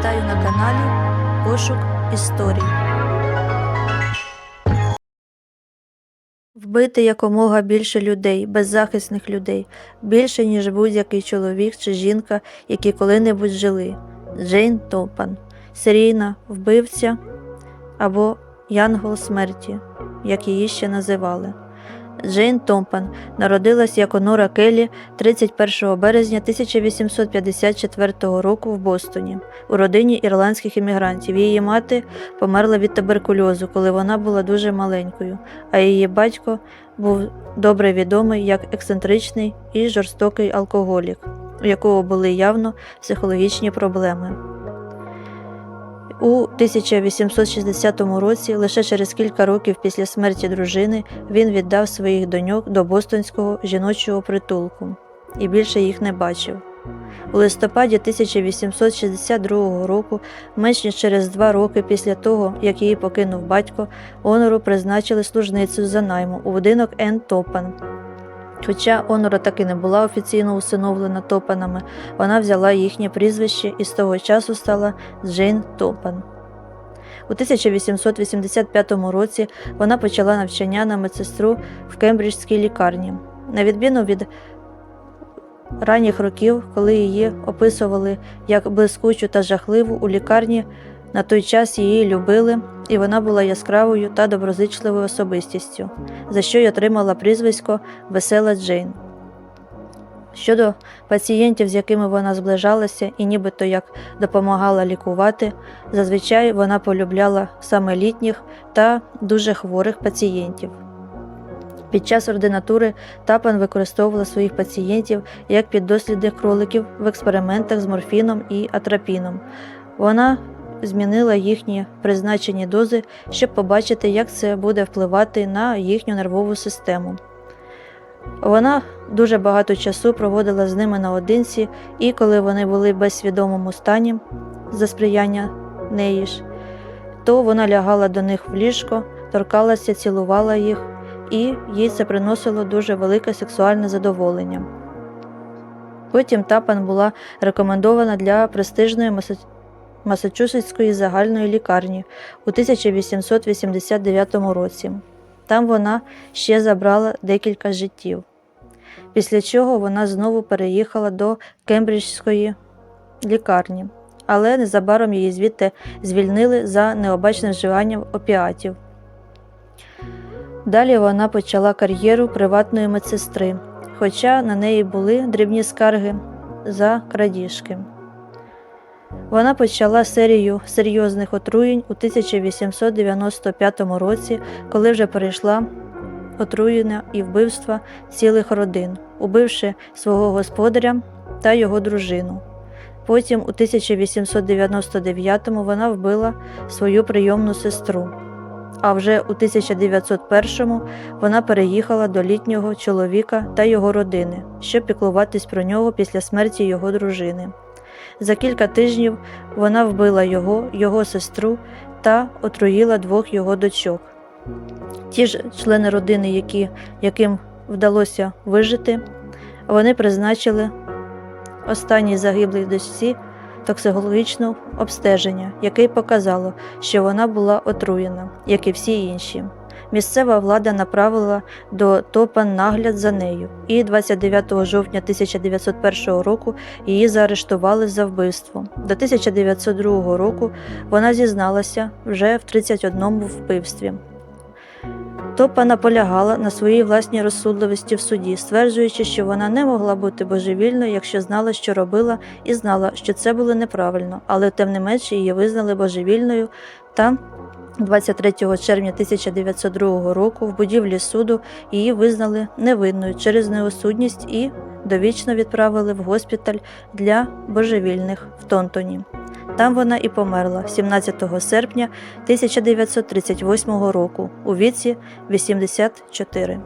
Вітаю на каналі Пошук історій. Вбити якомога більше людей, беззахисних людей, більше, ніж будь-який чоловік чи жінка, які коли-небудь жили. Джейн Топан, серійна вбивця або Янгол смерті, як її ще називали. Джейн Томпан народилась як Онора Келлі 31 березня 1854 року в Бостоні у родині ірландських іммігрантів. Її мати померла від туберкульозу, коли вона була дуже маленькою, а її батько був добре відомий як ексцентричний і жорстокий алкоголік, у якого були явно психологічні проблеми. У 1860 році, лише через кілька років після смерті дружини, він віддав своїх доньок до бостонського жіночого притулку і більше їх не бачив. У листопаді 1862 року, менш ніж через два роки після того, як її покинув батько, Онору призначили служницею за найму у будинок Ен Топан. Хоча Онора таки не була офіційно усиновлена Топанами, вона взяла їхнє прізвище і з того часу стала Джейн Топан. У 1885 році вона почала навчання на медсестру в Кембриджській лікарні. На відміну від ранніх років, коли її описували як блискучу та жахливу у лікарні, на той час її любили, і вона була яскравою та доброзичливою особистістю, за що й отримала прізвисько Весела Джейн. Щодо пацієнтів, з якими вона зближалася і нібито як допомагала лікувати, зазвичай вона полюбляла саме літніх та дуже хворих пацієнтів. Під час ординатури Тапан використовувала своїх пацієнтів як піддослідних кроликів в експериментах з морфіном і атропіном. Вона змінила їхні призначені дози, щоб побачити, як це буде впливати на їхню нервову систему. Вона дуже багато часу проводила з ними наодинці, і коли вони були в безсвідомому стані за сприяння неї ж, то вона лягала до них в ліжко, торкалася, цілувала їх, і їй це приносило дуже велике сексуальне задоволення. Потім Тапан була рекомендована для престижної Масачусетської загальної лікарні у 1889 році. Там вона ще забрала декілька життів. Після чого вона знову переїхала до Кембриджської лікарні, але незабаром її звідти звільнили за необачним вживанням опіатів. Далі вона почала кар'єру приватної медсестри, хоча на неї були дрібні скарги за крадіжки. Вона почала серію серйозних отруєнь у 1895 році, коли вже перейшла отруєння і вбивства цілих родин, убивши свого господаря та його дружину. Потім, у 1899-му, вона вбила свою прийомну сестру. А вже у 1901-му вона переїхала до літнього чоловіка та його родини, щоб піклуватись про нього після смерті його дружини. За кілька тижнів вона вбила його, його сестру та отруїла двох його дочок. Ті ж члени родини, які, яким вдалося вижити, вони призначили останній загиблій дочці токсикологічне обстеження, яке показало, що вона була отруєна, як і всі інші. Місцева влада направила до Топан нагляд за нею, і 29 жовтня 1901 року її заарештували за вбивство. До 1902 року вона зізналася вже в 31 вбивстві. Топа наполягала на своїй власній розсудливості в суді, стверджуючи, що вона не могла бути божевільною, якщо знала, що робила, і знала, що це було неправильно, але тим не менше її визнали божевільною та 23 червня 1902 року в будівлі суду її визнали невинною через неосудність і довічно відправили в госпіталь для божевільних в Тонтоні. Там вона і померла 17 серпня 1938 року у віці 84.